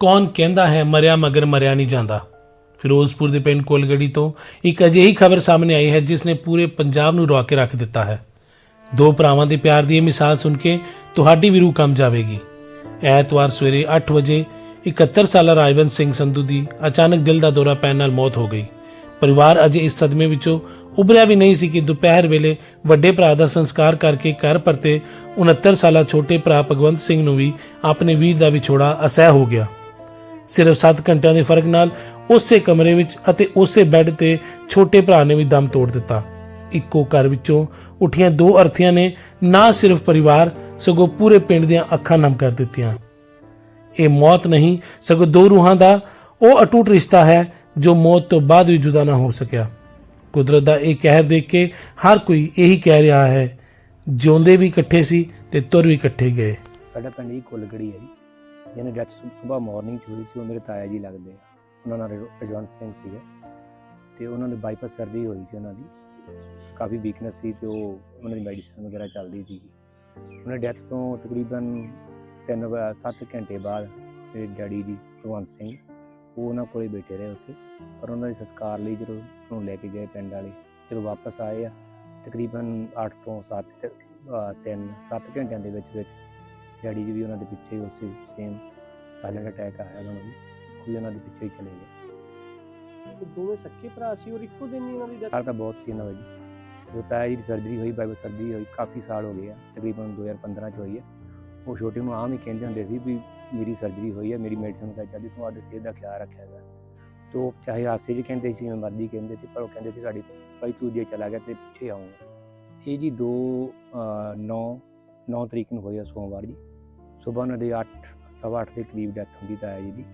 ਕੌਣ ਕਹਿੰਦਾ ਹੈ, ਮਰਿਆ ਮਗਰ ਮਰਿਆ ਨਹੀਂ ਜਾਂਦਾ। ਫਿਰੋਜ਼ਪੁਰ ਦੇ ਪਿੰਡ ਕੋਲਗੜੀ ਤੋਂ ਇੱਕ ਅਜਿਹੀ ਖਬਰ ਸਾਹਮਣੇ ਆਈ ਹੈ, ਜਿਸ ਨੇ ਪੂਰੇ ਪੰਜਾਬ ਨੂੰ ਰੋਕ ਕੇ ਰੱਖ ਦਿੱਤਾ ਹੈ। ਦੋ ਭਰਾਵਾਂ ਦੇ ਪਿਆਰ ਦੀ ਇਹ ਮਿਸਾਲ ਸੁਣ ਕੇ ਤੁਹਾਡੀ ਵੀ ਰੂਹ ਕੰਬ ਜਾਵੇਗੀ। ਐਤਵਾਰ ਸਵੇਰੇ 8 ਵਜੇ 71 ਸਾਲਾ ਰਾਜਵੰਤ ਸਿੰਘ ਸੰਧੂ ਦੀ ਅਚਾਨਕ ਦਿਲ ਦਾ ਦੌਰਾ ਪੈਣ ਨਾਲ ਮੌਤ ਹੋ ਗਈ। ਪਰਿਵਾਰ ਅਜੇ ਇਸ ਸਦਮੇ ਵਿੱਚੋਂ ਉਭਰਿਆ ਵੀ ਨਹੀਂ ਸੀ ਕਿ ਦੁਪਹਿਰ ਵੇਲੇ ਵੱਡੇ ਭਰਾ ਦਾ ਸੰਸਕਾਰ ਕਰਕੇ ਘਰ ਪਰਤੇ 69 ਸਾਲਾ ਛੋਟੇ ਭਰਾ ਭਗਵੰਤ ਸਿੰਘ ਨੂੰ ਵੀ ਆਪਣੇ ਵੀਰ ਦਾ ਵਿਛੋੜਾ ਅਸਹਿ ਹੋ ਗਿਆ। ਸਿਰਫ 7 ਘੰਟਿਆਂ ਦੇ ਫ਼ਰਕ ਨਾਲ ਉਸੇ ਕਮਰੇ ਵਿੱਚ ਅਤੇ ਉਸੇ ਬੈੱਡ ਤੇ ਛੋਟੇ ਭਰਾ ਨੇ ਵੀ ਦਮ ਤੋੜ ਦਿੱਤਾ। ਇੱਕੋ ਘਰ ਵਿੱਚੋਂ ਉੱਠੀਆਂ ਦੋ ਅਰਥੀਆਂ ਨੇ ਨਾ ਸਿਰਫ ਪਰਿਵਾਰ, ਸਗੋਂ ਪੂਰੇ ਪਿੰਡ ਦੀਆਂ ਅੱਖਾਂ ਨਮ ਕਰ ਦਿੱਤੀਆਂ। ਇਹ ਮੌਤ ਨਹੀਂ, ਸਗੋਂ ਦੋ ਰੂਹਾਂ ਦਾ ਉਹ ਅਟੁੱਟ ਰਿਸ਼ਤਾ ਹੈ ਜੋ ਮੌਤ ਤੋਂ ਬਾਅਦ ਵੀ ਜੁਦਾ ਨਾ ਹੋ ਸਕਿਆ। ਕੁਦਰਤ ਦਾ ਇਹ ਕਹਿਰ ਦੇਖ ਕੇ ਹਰ ਕੋਈ ਇਹੀ ਕਹਿ ਰਿਹਾ ਹੈ, ਜਿਉਂਦੇ ਵੀ ਇਕੱਠੇ ਸੀ ਤੇ ਤੁਰ ਵੀ ਇਕੱਠੇ ਗਏ। ਸਾਡਾ ਪਿੰਡ ਜੀ ਕੁੱਲਗੜੀ ਹੈ ਜੀ। ਜਿਹਨੇ ਡੈਥ ਸਵੇਰ ਮਾਰਨਿੰਗ ਹੋਈ ਸੀ, ਉਹ ਮੇਰੇ ਤਾਇਆ ਜੀ ਲੱਗਦੇ ਆ। ਉਹਨਾਂ ਨਾਲ ਰਜਵੰਤ ਸਿੰਘ ਸੀਗੇ। ਤੇ ਉਹਨਾਂ ਦੀ ਬਾਈਪਾਸ ਸਰਜਰੀ ਹੋਈ ਸੀ ਉਹਨਾਂ ਦੀ। ਕਾਫੀ ਵੀਕਨੈਸ ਸੀ ਤੇ ਉਹ ਉਹਨਾਂ ਦੀ ਮੈਡੀਸਨ ਵਗੈਰਾ ਚੱਲਦੀ ਸੀ। ਉਹਨਾਂ ਡੈਥ ਤੋਂ ਤਕਰੀਬਨ 3 7 ਘੰਟੇ ਬਾਅਦ ਮੇਰੇ ਡੈਡੀ ਜੀ ਭਗਵੰਤ ਸਿੰਘ, ਉਹ ਉਹਨਾਂ ਕੋਲੇ ਬੈਠੇ ਰਹੇ ਉੱਥੇ। ਪਰ ਉਹਨਾਂ ਦੇ ਸੰਸਕਾਰ ਲਈ ਜਦੋਂ ਉਹਨੂੰ ਲੈ ਕੇ ਗਏ ਪਿੰਡ ਵਾਲੇ, ਜਦੋਂ ਵਾਪਸ ਆਏ ਆ, ਤਕਰੀਬਨ 8 ਤੋਂ 7 3 7 ਘੰਟਿਆਂ ਦੇ ਵਿੱਚ ਵਿੱਚ ਡੈਡੀ ਜੀ ਵੀ ਉਹਨਾਂ ਦੇ ਪਿੱਛੇ ਉਸੇ ਸੇਮ ਸਾਇਲੈਂਟ ਅਟੈਕ ਆਇਆ ਉਹਨਾਂ ਨੂੰ ਵੀ ਉਹਨਾਂ ਦੇ ਪਿੱਛੇ ਹੀ ਚਲੇ ਗਏ। ਉਹ ਦੋਵੇਂ ਸੱਕੇ ਭਰਾ ਸੀ ਔਰ ਇੱਕੋ ਦਿਨ ਹੀ ਉਹਨਾਂ ਦੀ ਸਾਲ ਤਾਂ ਬਹੁਤ ਸੀ ਇਹਨਾਂ ਜੀ। ਜੋ ਤਾਇਆ ਜੀ ਦੀ ਸਰਜਰੀ ਹੋਈ ਬਾਈਬਲ ਸਰਜਰੀ ਹੋਈ ਕਾਫੀ ਸਾਲ ਹੋ ਗਏ ਆ ਤਕਰੀਬਨ 2015 ਚ ਹੋਈ ਹੈ ਉਹ ਛੋਟੇ ਨੂੰ ਆਮ ਹੀ ਕਹਿੰਦੇ ਹੁੰਦੇ ਸੀ ਵੀ ਮੇਰੀ ਸਰਜਰੀ ਹੋਈ ਹੈ ਮੇਰੀ ਮੈਡੀਸਨ ਦਾ ਚੱਲਦੀ ਤੂੰ ਆਪਦੇ ਸਿਹਤ ਦਾ ਖਿਆਲ ਰੱਖਿਆ ਕਰ ਤੋ ਚਾਹੇ ਹਾਸੇ 'ਚ ਕਹਿੰਦੇ ਸੀ ਮੈਂ ਮਰਦੀ ਕਹਿੰਦੇ ਸੀ ਪਰ ਉਹ ਕਹਿੰਦੇ ਸੀ ਸਾਡੀ ਭਾਈ ਤੂੰ ਜੇ ਚਲਾ ਗਿਆ ਤੇ ਪਿੱਛੇ ਆਉਂਗਾ ਇਹ ਜੀ 2 9 9 ਤਰੀਕ ਨੂੰ ਹੋਇਆ ਸੋਮਵਾਰ ਜੀ। ਸਵੇਰ ਉਹਨਾਂ ਦੇ 8 ਸਵਾ ਅੱਠ ਦੇ ਕਰੀਬ ਡੈਥ ਹੁੰਦੀ ਤਾਇਆ ਜੀ ਦੀ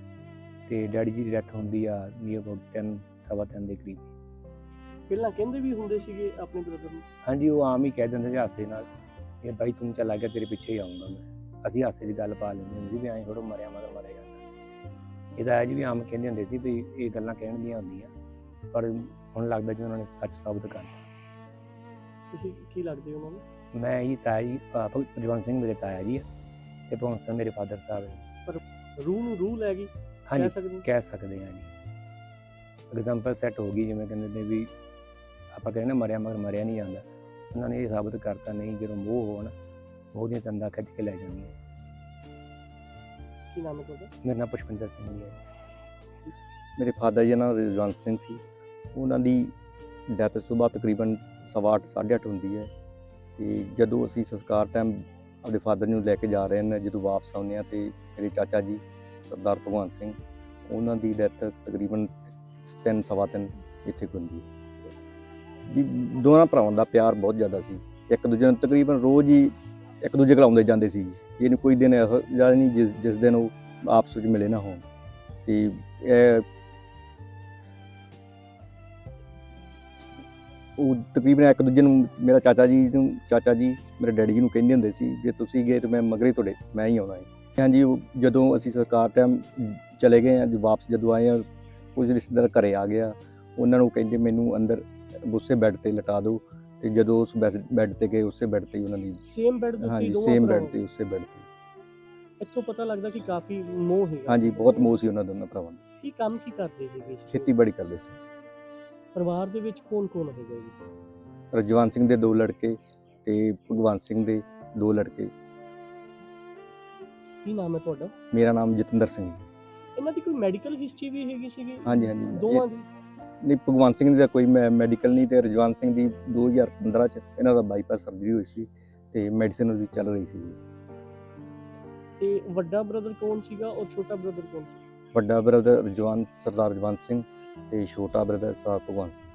ਤੇ ਡੈਡੀ ਜੀ ਦੀ ਡੈਥ ਹੁੰਦੀ ਆ ਨੀਅਰ ਅਬਾਊਟ 10 ਸਵਾ 10 ਦੇ ਕਰੀਬ। ਪਹਿਲਾਂ ਕਹਿੰਦੇ ਵੀ ਹੁੰਦੇ ਸੀਗੇ ਆਪਣੇ ਬ੍ਰਦਰ ਨੂੰ? ਹਾਂਜੀ ਉਹ ਆਮ ਹੀ ਕਹਿ ਦਿੰਦੇ ਸੀ ਹਾਸੇ ਨਾਲ ਇਹ ਬਾਈ ਤੂੰ ਚਲਾ ਗਿਆ ਤੇਰੇ ਪਿੱਛੇ ਹੀ ਆਉਂਗਾ ਮੈਂ। ਅਸੀਂ ਹਾਸੇ ਦੀ ਗੱਲ ਪਾ ਲੈਂਦੇ ਹੁੰਦੇ ਸੀ ਵੀ ਐਂ ਥੋੜਾ ਮਰਿਆ ਮਗਰ ਮਰਿਆ ਜਾਂਦਾ ਇਹਦਾ ਅੱਜ ਵੀ ਆਮ ਕਹਿੰਦੇ ਹੁੰਦੇ ਸੀ ਵੀ ਇਹ ਗੱਲਾਂ ਕਹਿਣ ਦੀਆਂ ਹੁੰਦੀਆਂ। ਪਰ ਹੁਣ ਲੱਗਦਾ ਜਿਵੇਂ ਉਹਨਾਂ ਨੇ ਸੱਚ ਸਾਬਤ ਕਰ ਤੁਸੀਂ ਕੀ ਲੱਗਦੇ ਹੋ ਉਹਨਾਂ ਨੂੰ? ਮੈਂ ਇਹ ਤਾਇਆ ਜੀ ਅਹ ਭਗਤ ਜਵੰਤ ਸਿੰਘ ਮੇਰੇ ਤਾਇਆ ਜੀ ਆ ਤੇ ਭਗਵੰਤ ਸਿੰਘ ਮੇਰੇ ਫਾਦਰ ਸਾਹਿਬ ਨੇ ਰੂਹ ਨੂੰ ਰੂਹ ਲੈ ਗਈ ਕਹਿ ਹਾਂਜੀ ਸਕਦੇ ਹੋ? ਕਹਿ ਸਕਦੇ ਹਾਂ ਜੀ। ਐਗਜ਼ਾਮਪਲ ਸੈੱਟ ਹੋ ਗਈ ਜਿਵੇਂ ਕਹਿੰਦੇ ਨੇ ਵੀ ਆਪਾਂ ਕਹਿੰਦੇ ਨਾ ਮਰਿਆ ਮਗਰ ਮਰਿਆ ਨਹੀਂ ਜਾਂਦਾ। ਉਹਨਾਂ ਨੇ ਇਹ ਸਾਬਤ ਕਰਤਾ ਨਹੀਂ ਜਦੋਂ ਮੋਹ ਹੋਣ ਮੋਹ ਦੀਆਂ ਤੰਦਾਂ ਖਿੱਚ ਕੇ ਲੈ ਜਾਂਦੀਆਂ। ਕੀ ਨਾਮ ਹੈ ਤੁਹਾਡਾ? ਮੇਰਾ ਨਾਮ ਪੁਸ਼ਪਿੰਦਰ ਸਿੰਘ ਜੀ ਹੈ ਮੇਰੇ ਫਾਦਰ ਜੀ ਦਾ ਨਾਮ ਰਜਵੰਤ ਸਿੰਘ ਸੀ। ਉਹਨਾਂ ਦੀ ਡੈਥ ਸੁਬਾਹ ਤਕਰੀਬਨ ਸਵਾ ਅੱਠ, ਸਾਢੇ ਅੱਠ ਹੁੰਦੀ ਹੈ। ਤੇ ਜਦੋਂ ਅਸੀਂ ਸੰਸਕਾਰ ਟਾਈਮ ਆਪਣੇ ਫਾਦਰ ਨੂੰ ਲੈ ਕੇ ਜਾ ਰਹੇ ਨੇ, ਜਦੋਂ ਵਾਪਸ ਆਉਂਦੇ ਆ ਤੇ ਮੇਰੇ ਚਾਚਾ ਜੀ, ਸਰਦਾਰ ਭਗਵੰਤ ਸਿੰਘ, ਉਹਨਾਂ ਦੀ ਡੈਥ ਤਕਰੀਬਨ ਤਿੰਨ, ਸਵਾ ਤਿੰਨ ਇੱਥੇ ਕੁ ਹੁੰਦੀ ਹੈ। ਜੀ ਦੋਨਾਂ ਭਰਾਵਾਂ ਦਾ ਪਿਆਰ ਬਹੁਤ ਜ਼ਿਆਦਾ ਸੀ। ਇੱਕ ਦੂਜੇ ਨੂੰ ਤਕਰੀਬਨ ਰੋਜ਼ ਹੀ ਇੱਕ ਦੂਜੇ ਕੋਲ ਆਉਂਦੇ ਜਾਂਦੇ ਸੀ। ਇਹ ਕੋਈ ਦਿਨ ਇਹੋ ਜਿਹਾ ਨਹੀਂ ਜਿਸ ਜਿਸ ਦਿਨ ਉਹ ਆਪਸ ਵਿੱਚ ਮਿਲੇ ਨਾ ਹੋਣ। ਤੇ ਇਹ ਉਹ ਤਕਰੀਬਨ ਇੱਕ ਦੂਜੇ ਨੂੰ ਮੇਰਾ ਚਾਚਾ ਜੀ ਨੂੰ ਚਾਚਾ ਜੀ ਮੇਰੇ ਡੈਡੀ ਜੀ ਨੂੰ ਕਹਿੰਦੇ ਹੁੰਦੇ ਸੀ ਜੇ ਤੁਸੀਂ ਗਏ ਤਾਂ ਮੈਂ ਮਗਰੇ ਤੁਹਾਡੇ ਮੈਂ ਹੀ ਆਉਣਾ ਹੈ। ਹਾਂਜੀ ਜਦੋਂ ਅਸੀਂ ਸਰਕਾਰ ਟਾਈਮ ਚਲੇ ਗਏ ਆ ਜੋ ਵਾਪਸ ਜਦੋਂ ਆਏ ਆ ਕੁਝ ਰਿਸ਼ਤੇਦਾਰ ਘਰੇ ਆ ਗਿਆ ਉਹਨਾਂ ਨੂੰ ਕਹਿੰਦੇ ਮੈਨੂੰ ਅੰਦਰ ਉਸੇ ਬੈੱਡ ਤੇ ਲਟਾ ਦਿਓ ਤੇ ਜਦੋਂ ਉਸ ਬੈੱਡ ਤੇ ਗਏ ਉਸੇ ਬੈੱਡ ਤੇ ਹੀ ਉਹਨਾਂ ਦੀ ਸੇਮ ਬੈੱਡ ਦੇ ਉੱਤੇ ਹਾਂਜੀ ਸੇਮ ਬੈੱਡ ਤੇ ਉਸੇ ਬੈੱਡ ਤੇ। ਇੱਥੋਂ ਪਤਾ ਲੱਗਦਾ ਕਿ ਕਾਫੀ ਮੋਹ ਹੈਗਾ ਹਾਂਜੀ ਬਹੁਤ ਮੋਹ ਸੀ ਉਹਨਾਂ ਦੋਨਾਂ ਭਰਾਵਾਂ ਦਾ ਕੀ ਕੰਮ ਕੀ ਕਰਦੇ ਸੀਗੇ? ਖੇਤੀਬਾੜੀ ਕਰਦੇ ਸੀ। ਪਰਿਵਾਰ ਦੇ ਵਿੱਚ ਕੌਣ ਕੌਣ ਹੈਗਾ ਜੀ? ਰਜਵੰਤ ਸਿੰਘ ਦੇ ਦੋ ਲੜਕੇ ਤੇ ਭਗਵੰਤ ਸਿੰਘ ਦੇ ਦੋ ਲੜਕੇ। ਕੀ ਨਾਮ ਹੈ ਤੁਹਾਡਾ? ਮੇਰਾ ਨਾਮ ਜਤਿੰਦਰ ਸਿੰਘ ਜੀ। ਇਹਨਾਂ ਦੀ ਕੋਈ ਮੈਡੀਕਲ ਹਿਸਟਰੀ ਵੀ ਹੈਗੀ ਸੀਗੀ? ਹਾਂਜੀ ਹਾਂਜੀ। ਦੋਵਾਂ ਦੀ? ਨਹੀਂ ਭਗਵੰਤ ਸਿੰਘ ਦਾ ਕੋਈ ਮੈਡੀਕਲ ਨਹੀਂ ਤੇ ਰਜਵੰਤ ਸਿੰਘ ਦੀ 2015 ਚ ਇਹਨਾਂ ਦਾ ਬਾਈਪਾਸ ਸਰਜਰੀ ਹੋਈ ਸੀ ਤੇ ਮੈਡੀਸਿਨ ਉਹਦੀ ਚੱਲ ਰਹੀ ਸੀ। ਤੇ ਵੱਡਾ ਬ੍ਰਦਰ ਕੌਣ ਸੀਗਾ ਔਰ ਛੋਟਾ ਬ੍ਰਦਰ ਕੌਣ ਸੀ? ਵੱਡਾ ਬ੍ਰਦਰ ਰਜਵੰਤ ਸਰਦਾਰ ਰਜਵੰਤ ਸਿੰਘ ਤੇ ਛੋਟਾ ਬ੍ਰਦਰ ਸਾਹਿਬ ਭਗਵੰਤ ਸਿੰਘ